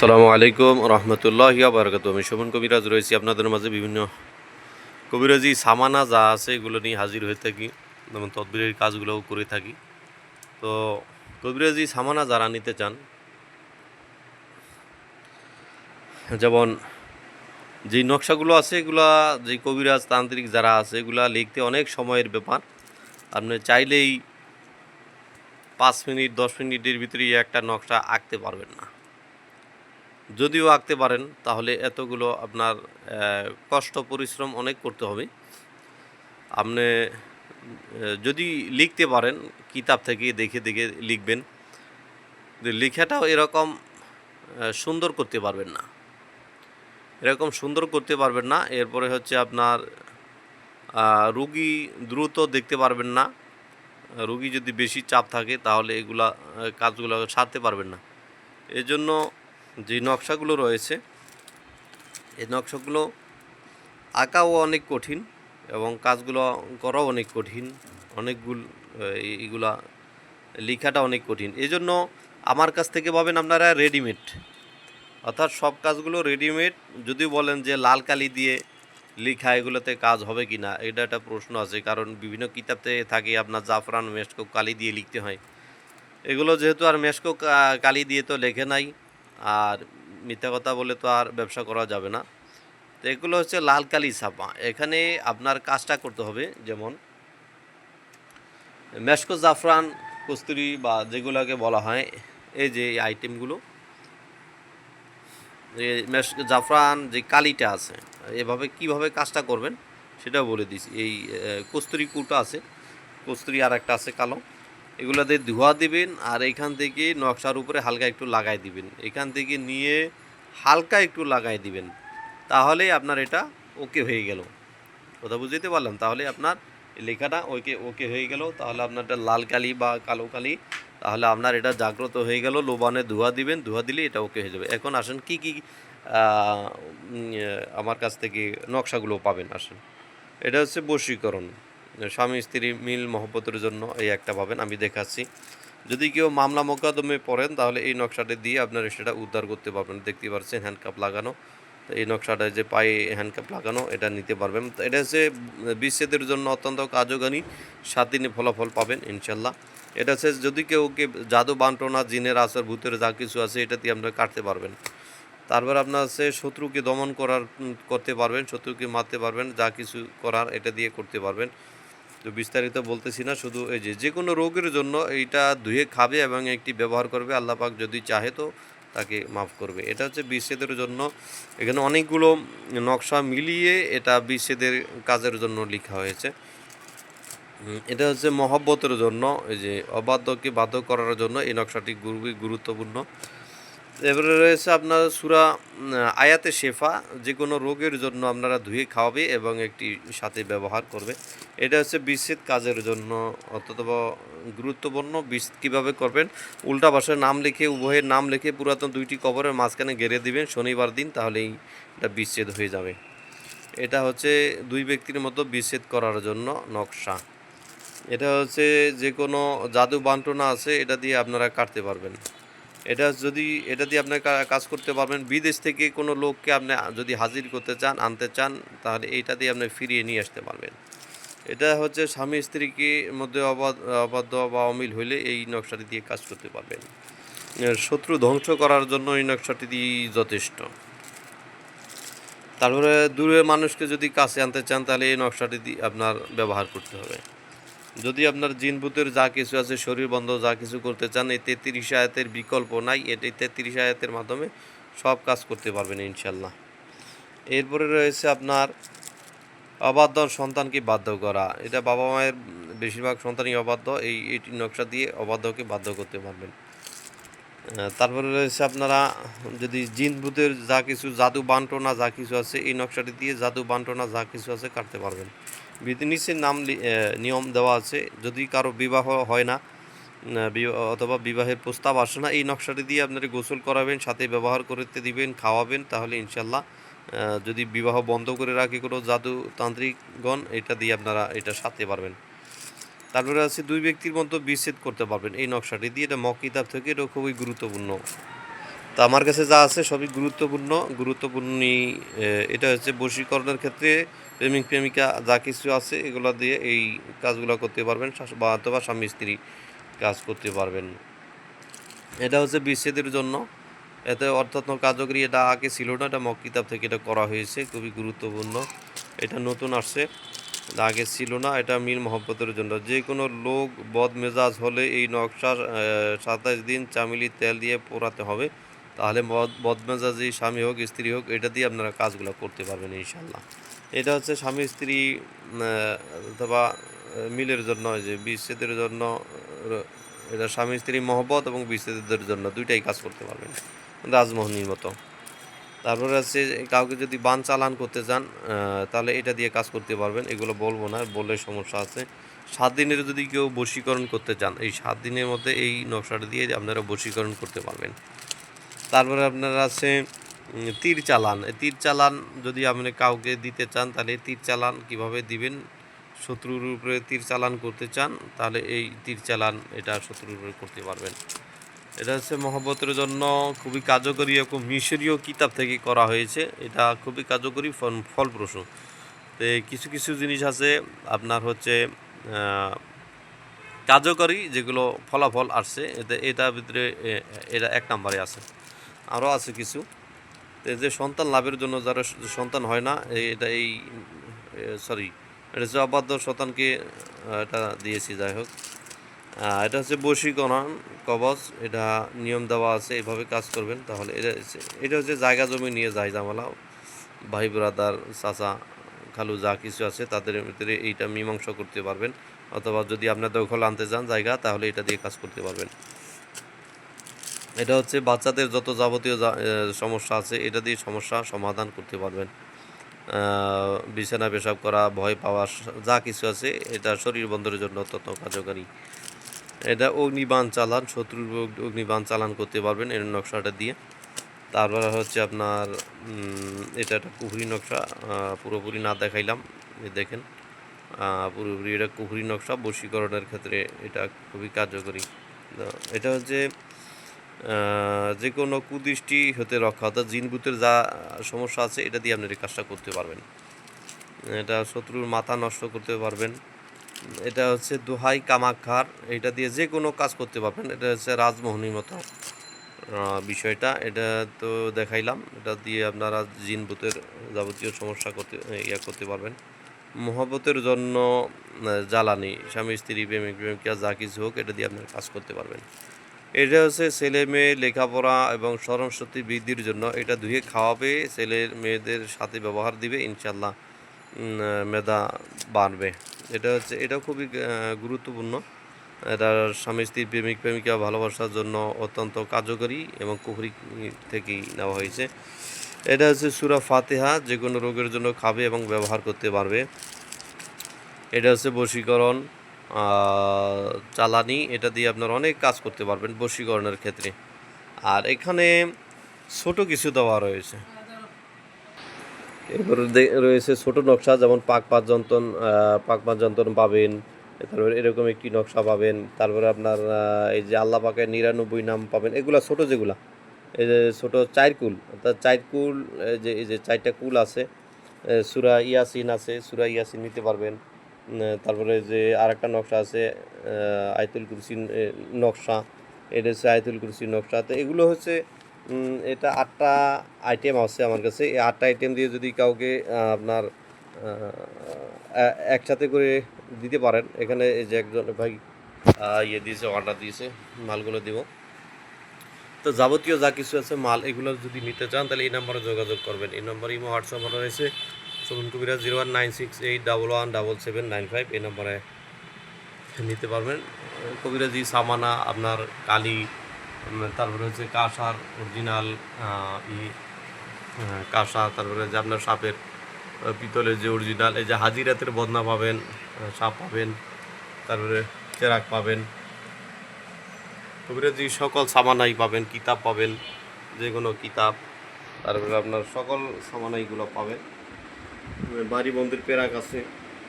সালামু আলাইকুম রহমতুল্লাহ বারকাত আমি শোভন কবিরাজ রয়েছি আপনাদের মাঝে বিভিন্ন কবিরাজি সামানা যা আছে এগুলো নিয়ে হাজির হয়ে থাকি, যেমন তদবিরের কাজগুলোও করে থাকি। তো কবিরাজি সামানা যারা নিতে চান, যেমন যে নকশাগুলো আছে এগুলা, যে কবিরাজ তান্ত্রিক যারা আছে এগুলা লিখতে অনেক সময়ের ব্যাপার। আপনি চাইলেই পাঁচ মিনিট, দশ মিনিটের ভিতরেই একটা নকশা আঁকতে পারবেন না। যদিও আঁকতে পারেন, তাহলে এতগুলো আপনার কষ্ট, পরিশ্রম অনেক করতে হবে। আপনি যদি লিখতে পারেন, কিতাব থেকে দেখে দেখে লিখবেন লেখাটাও এরকম সুন্দর করতে পারবেন না। এরকম সুন্দর করতে পারবেন না, এরপরে হচ্ছে আপনার রুগী দ্রুত দেখতে পারবেন না, রুগী যদি বেশি চাপ থাকে, তাহলে এগুলা কাজগুলো সারতে পারবেন না। এজন্য যে নকশাগুলো রয়েছে, এই নকশাগুলো আঁকাও অনেক কঠিন এবং কাজগুলো করাও অনেক কঠিন। অনেকগুলো এইগুলা লেখাটা অনেক কঠিন। এই জন্য আমার কাছ থেকে পাবেন আপনারা রেডিমেড। অর্থাৎ সব কাজগুলো রেডিমেড। যদি বলেন যে লাল কালি দিয়ে লেখা এগুলোতে কাজ হবে কি না এটা একটা প্রশ্ন আছে। কারণ বিভিন্ন কিতাবতে থাকে আপনার জাফরান, মেশকো কালি দিয়ে লিখতে হয়। এগুলো যেহেতু আর মেশকো কালি দিয়ে তো লেখে নাই। আর মিথ্যা কথা বলে তো আর ব্যবসা করা যাবে না। তো এগুলো হচ্ছে লাল কালি ছাপা। এখানে আপনার কাজটা করতে হবে, যেমন মেশকো জাফরান কস্তুরি বা যেগুলোকে বলা হয়, এই যে আইটেমগুলো মেশ জাফরান যে কালিটা আছে, এভাবে কীভাবে কাজটা করবেন সেটাও বলে দিছি। এই কস্তুরি কুটা আছে, কস্তুরি আর একটা আছে কালো। এগুলো দিয়ে ধোয়া দিবেন আর এখান থেকে নকশার উপরে হালকা একটু লাগাই দিবেন। এখান থেকে নিয়ে হালকা একটু লাগাই দিবেন। তাহলে আপনার এটা ওকে হয়ে গেল। কথা বুঝতে পারলাম তাহলে আপনার লেখাটা ওকে ওকে হয়ে গেল। তাহলে আপনার এটা লাল কালি বা কালো কালি, তাহলে আপনার এটা জাগ্রত হয়ে গেল। লোবানে ধোয়া দিবেন, ধোয়া দিলে এটা ওকে হয়ে যাবে। এখন আসেন কি কি আমার কাছ থেকে নকশাগুলো পাবেন। আসেন। এটা হচ্ছে বশীকরণ। স্বামী স্ত্রী মিল মহব্বতের জন্য এই একটা পাবেন আমি দেখাচ্ছি। যদি কেউ মামলা মোকদ্দমে পড়েন, তাহলে এই নকশাটা দিয়ে আপনারা সেটা উদ্ধার করতে পারবেন। দেখতে পাচ্ছেন হ্যান্ডকাপ লাগানো। তো এই নকশাটা যে পায়ে হ্যান্ডকাপ লাগানো, এটা নিতে পারবেন। তো এটা হচ্ছে, বিচ্ছেদের জন্য অত্যন্ত কার্যকারী। সাত দিনে ফলাফল পাবেন ইনশাল্লাহ এটা হচ্ছে, যদি কেউ কে জাদু বান্টনা, জিনের আসর ভূতের যা কিছু আছে, এটা দিয়ে আপনারা কাটতে পারবেন। তারপর আপনার হচ্ছে, শত্রুকে দমন করার করতে পারবেন, শত্রুকে মারতে পারবেন, যা কিছু করার, এটা দিয়ে করতে পারবেন। তো বিস্তারিত বলতেছি না, শুধু এই যে যে কোনো রোগের জন্য এইটা ধুয়ে খাবে এবং একটি ব্যবহার করবে, আল্লাহ পাক যদি চাহে তো তাকে মাফ করবে। এটা হচ্ছে বিচ্ছেদের জন্য। এখানে অনেকগুলো নকশা মিলিয়ে এটা বিচ্ছেদের কাজের জন্য লেখা হয়েছে। এটা হচ্ছে মহব্বতের জন্য, এই যে, অবাধ্যকে বাধ্য করার জন্য এই নকশাটি গুরুত্বপূর্ণ। এবারে রয়েছে আপনার সুরা আয়াতে শেফা যে কোনো রোগের জন্য আপনারা ধুয়ে খাওয়াবে এবং একটি সাথে ব্যবহার করবে। এটা হচ্ছে বিচ্ছেদ কাজের জন্য অত্যন্ত গুরুত্বপূর্ণ। বিচ্ছেদ কীভাবে করবেন? উল্টা পাশের নাম লিখে, উভয়ের নাম লিখে পুরাতন দুইটি কবরের মাঝখানে গেড়ে দিবেন শনিবার দিন, তাহলেই এটা বিচ্ছেদ হয়ে যাবে। এটা হচ্ছে দুই ব্যক্তির মতো বিচ্ছেদ করার জন্য নকশা। এটা হচ্ছে যে কোনো জাদু বান্টনা আছে, এটা দিয়ে আপনারা কাটতে পারবেন। এটা যদি, এটা দিয়ে আপনার কাজ করতে পারবেন, বিদেশ থেকে কোনো লোককে আপনি যদি হাজির করতে চান, আনতে চান, তাহলে এইটা দিয়ে আপনি ফিরিয়ে নিয়ে আসতে পারবেন। এটা হচ্ছে স্বামী স্ত্রীকে মধ্যে অবাধ, অবাধ্য বা অমিল হইলে এই নকশাটি দিয়ে কাজ করতে পারবেন। শত্রু ধ্বংস করার জন্য এই নকশাটি দিয়ে যথেষ্ট। তারপরে দূরের মানুষকে যদি কাছে আনতে চান, তাহলে এই নকশাটি দিয়ে আপনার ব্যবহার করতে হবে। যদি আপনার জিন ভূতের যা কিছু আছে, শরীর বন্ধ, যা কিছু করতে চান, এই তেত্রিশ আয়াতের বিকল্প নাই। এটি তেত্রিশ আয়াতের মাধ্যমে সব কাজ করতে পারবেন ইনশাল্লাহ এরপরে রয়েছে আপনার অবাধ্য সন্তানকে বাধ্য করা। এটা বাবা মায়ের বেশিরভাগ সন্তানই অবাধ্য। এই এটি নকশা দিয়ে অবাধ্যকে বাধ্য করতে পারবেন। তারপরে রয়েছে আপনারা যদি জিন ভূতের যা কিছু, জাদু বান্টনা যা কিছু আছে, এই নকশাটি দিয়ে জাদু বান্টনা যা কিছু আছে কাটতে পারবেন। বিধিনিষের নাম নিয়ম দেওয়া আছে। যদি কারও বিবাহ হয় না অথবা বিবাহের প্রস্তাব আসে না, এই নকশাটি দিয়ে আপনারা গোসল করাবেন, সাথে ব্যবহার করতে দিবেন, খাওয়াবেন, তাহলে ইনশাল্লাহ যদি বিবাহ বন্ধ করে রাখে কোনো জাদু তান্ত্রিকগণ এটা দিয়ে আপনারা এটা সারতে পারবেন। তারপরে আছে, দুই ব্যক্তির মধ্যে বিচ্ছেদ করতে পারবেন। এই নকশাটি দিয়ে এটা মক কিতাব থেকে এটা খুবই গুরুত্বপূর্ণ। তো আমার কাছে যা আছে সবই গুরুত্বপূর্ণ গুরুত্বপূর্ণই এ, এটা হচ্ছে বশীকরণের ক্ষেত্রে প্রেমিক প্রেমিকা যা কিছু আছে এগুলো দিয়ে এই কাজগুলো করতে পারবেন বা অথবা স্বামী স্ত্রী কাজ করতে পারবেন। এটা হচ্ছে বিচ্ছেদের জন্য। এতে অর্থাৎ কার্যকরী এটা আগে ছিল না এটা মক কিতাব থেকে এটা করা হয়েছে খুবই গুরুত্বপূর্ণ। এটা নতুন আসছে আগে ছিল না এটা মীর মহব্বতের জন্য। যে কোনো লোক বদ মেজাজ হলে এই নকশা সাতাশ দিন চামিলি তেল দিয়ে পোড়াতে হবে। তাহলে বদ বদমেজাজি স্বামী হোক, স্ত্রী হোক, এটা দিয়ে আপনারা কাজগুলো করতে পারবেন ইনশাল্লাহ এটা হচ্ছে স্বামী, স্ত্রী অথবা মিলের জন্য যে বিচ্ছেদের জন্য এটা স্বামী, স্ত্রী, মহব্বত এবং বিচ্ছেদের জন্য দুইটাই কাজ করতে পারবেন রাজমোহনীর মতো। তারপরে আছে কাউকে যদি বান চালান করতে চান তাহলে এটা দিয়ে কাজ করতে পারবেন, এগুলো বলব না, বললে সমস্যা আছে। সাত দিনের যদি কেউ বশীকরণ করতে চান, এই সাত দিনের মধ্যে এই নকশাটা দিয়ে আপনারা বশীকরণ করতে পারবেন। তারপরে আপনার আছে তীর চালান তীর চালান যদি আপনি কাউকে দিতে চান, তাহলে তীর চালান কীভাবে দিবেন? শত্রুর উপরে তীর চালান করতে চান, তাহলে এই তীর চালান এটা শত্রুর উপরে করতে পারবেন। এটা হচ্ছে মহব্বতের জন্য খুবই কার্যকরী এবং মিশরীয় কিতাব থেকে করা হয়েছে। এটা খুবই কার্যকরী ফল- ফলপ্রসূ। তো কিছু কিছু জিনিস আছে, আপনার হচ্ছে কার্যকরী যেগুলো ফলাফল আসছে, এতে, এটার ভিতরে এটা এক নম্বরে আছে। আরও আছে কিছু। যে সন্তান লাভের জন্য যারা সন্তান হয় না এটা এই সরি এটা হচ্ছে সন্তানকে এটা দিয়েছি, যাই হোক। এটা হচ্ছে বশীকরণ কবচ এটা নিয়ম দেওয়া আছে, এভাবে কাজ করবেন, তাহলে এটা এটা হচ্ছে জায়গা জমি নিয়ে যায় জামালা ভাই ব্রাদার, চাচা, খালু যা কিছু আছে, তাদের ভিতরে এইটা মীমাংসা করতে পারবেন, অথবা যদি আপনার দখল আনতে চান জায়গা, তাহলে এটা দিয়ে কাজ করতে পারবেন। এটা হচ্ছে বাচ্চাদের যত যাবতীয় সমস্যা আছে, এটা দিয়ে সমস্যা সমাধান করতে পারবেন। বিছানা, পেশাব করা, ভয় পাওয়া যা কিছু আছে, এটা শরীর বন্ধের জন্য অত্যন্ত কার্যকারী। এটা অগ্নিবাণ চালান, শত্রুর অগ- অগ্নিবাণ চালান করতে পারবেন এর নকশাটা দিয়ে। তারপর হচ্ছে আপনার এটা একটা কুহুরি নকশা পুরোপুরি না দেখাইলাম দেখেন। পুরোপুরি এটা কুহুরি নকশা, বশীকরণের ক্ষেত্রে এটা খুবই কার্যকরী। এটা হচ্ছে যে কোনো কুদৃষ্টি হতে রক্ষা, অর্থাৎ জিনভূতের যা সমস্যা আছে, এটা দিয়ে আপনি এই কাজটা করতে পারবেন। এটা শত্রুর মাথা নষ্ট করতে পারবেন। এটা হচ্ছে দোহাই কামাক্ষার, এটা দিয়ে যে কোনো কাজ করতে পারবেন। এটা হচ্ছে রাজমোহনীর মতো বিষয়টা। এটা তো দেখাইলাম, এটা দিয়ে আপনারা জিন ভূতের যাবতীয় সমস্যা করতে, ইয়া করতে পারবেন। মহব্বতের জন্য জ্বালানি, স্বামী, স্ত্রী, প্রেমিক, প্রেমিকা, যা কিছু হোক, এটা দিয়ে আপনারা কাজ করতে পারবেন। এটা হচ্ছে ছেলে মেয়ে লেখাপড়া এবং স্মরণশক্তি বৃদ্ধির জন্য এটা ধুয়ে খাওয়াবে, ছেলে মেয়েদের সাথে ব্যবহার দিবে ইনশাল্লাহ মেধা বাড়বে। এটা হচ্ছে এটা খুবই গুরুত্বপূর্ণ। এটা স্বামী, স্ত্রী, প্রেমিক, প্রেমিকা ভালোবাসার জন্য অত্যন্ত কার্যকরী এবং কুহরি থেকেই নেওয়া হয়েছে। এটা হচ্ছে সুরা ফাতেহা, যে কোনো রোগের জন্য খাবে এবং ব্যবহার করতে পারবে। এটা হচ্ছে বশীকরণ। চালানি, এটা দিয়ে আপনার অনেক কাজ করতে পারবেন বশীকরণের ক্ষেত্রে। আর এখানে ছোট কিছু দেওয়া রয়েছে। এরপরে রয়েছে ছোট নকশা, যেমন পাক পাঁচ যন্ত্রণ পাক পাঁচ যন্ত্রণ পাবেন, তারপরে এরকম একটি নকশা পাবেন, তারপরে আপনার এই যে আল্লাহ পাকের নিরানব্বই নাম পাবেন, এগুলা ছোট যেগুলা, এই যে ছোট চার কুল, অর্থাৎ চার কুল, এই যে এই যে চারটা কুল আছে সুরা ইয়াসিন আছে, সুরা ইয়াসিন নিতে পারবেন। তারপরে যে আরেকটা নকশা আছে আয়তুল কুরসি নকশা। এটা হচ্ছে আয়তুল কুরসি নকশা। তো এগুলো হচ্ছে এটা আটটা আইটেম আছে আমার কাছে। এই আটটা আইটেম দিয়ে যদি কাউকে আপনার একসাথে করে দিতে পারেন। এখানে এই যে একজন ভাই ইয়ে দিয়েছে অর্ডার দিয়েছে, মালগুলো দিব। তো যাবতীয় যা কিছু আছে, মাল এগুলো যদি নিতে চান, তাহলে এই নাম্বারে যোগাযোগ করবেন। এই নাম্বার ইমো, হোয়াটসঅ্যাপ রয়েছে। কবিরা zero one nine six eight double one double seven nine five, এই নম্বরে নিতে পারবেন। কবিরাজি সামানা, আপনার কালি তারপরে হচ্ছে কাঁসার অরিজিনাল ই কাঁসা, তারপরে যে আপনার সাপের পিতলের যে অরিজিনাল, এই যে হাজিরাতের বদনা পাবেন সাপ পাবেন, তারপরে চেরাক পাবেন। কবিরাজি সকল সামানাই পাবেন, কিতাব পাবেন যে কোনো কিতাব, তারপরে আপনার সকল সামানাইগুলো পাবেন। বাড়ি বন্ধুর পেরাক আছে,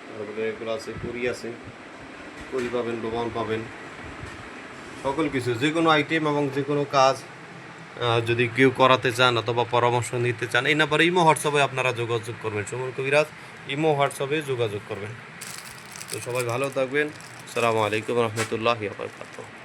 তারপরে এগুলো আছে করি আছে করি পাবেন, ডোবান পাবেন, সকল কিছু, যে কোনো আইটেম এবং যে কোনো কাজ যদি কেউ করাতে চান অথবা পরামর্শ নিতে চান, এই নাম্বারে ইমো হোয়াটসঅ্যাপে আপনারা যোগাযোগ করবেন। সুমন কবিরাজ, ইমো হোয়াটসঅ্যাপে যোগাযোগ করবেন। তো সবাই ভালো থাকবেন। আসসালামু আলাইকুম রহমতুল্লাহ বারকাতুহ।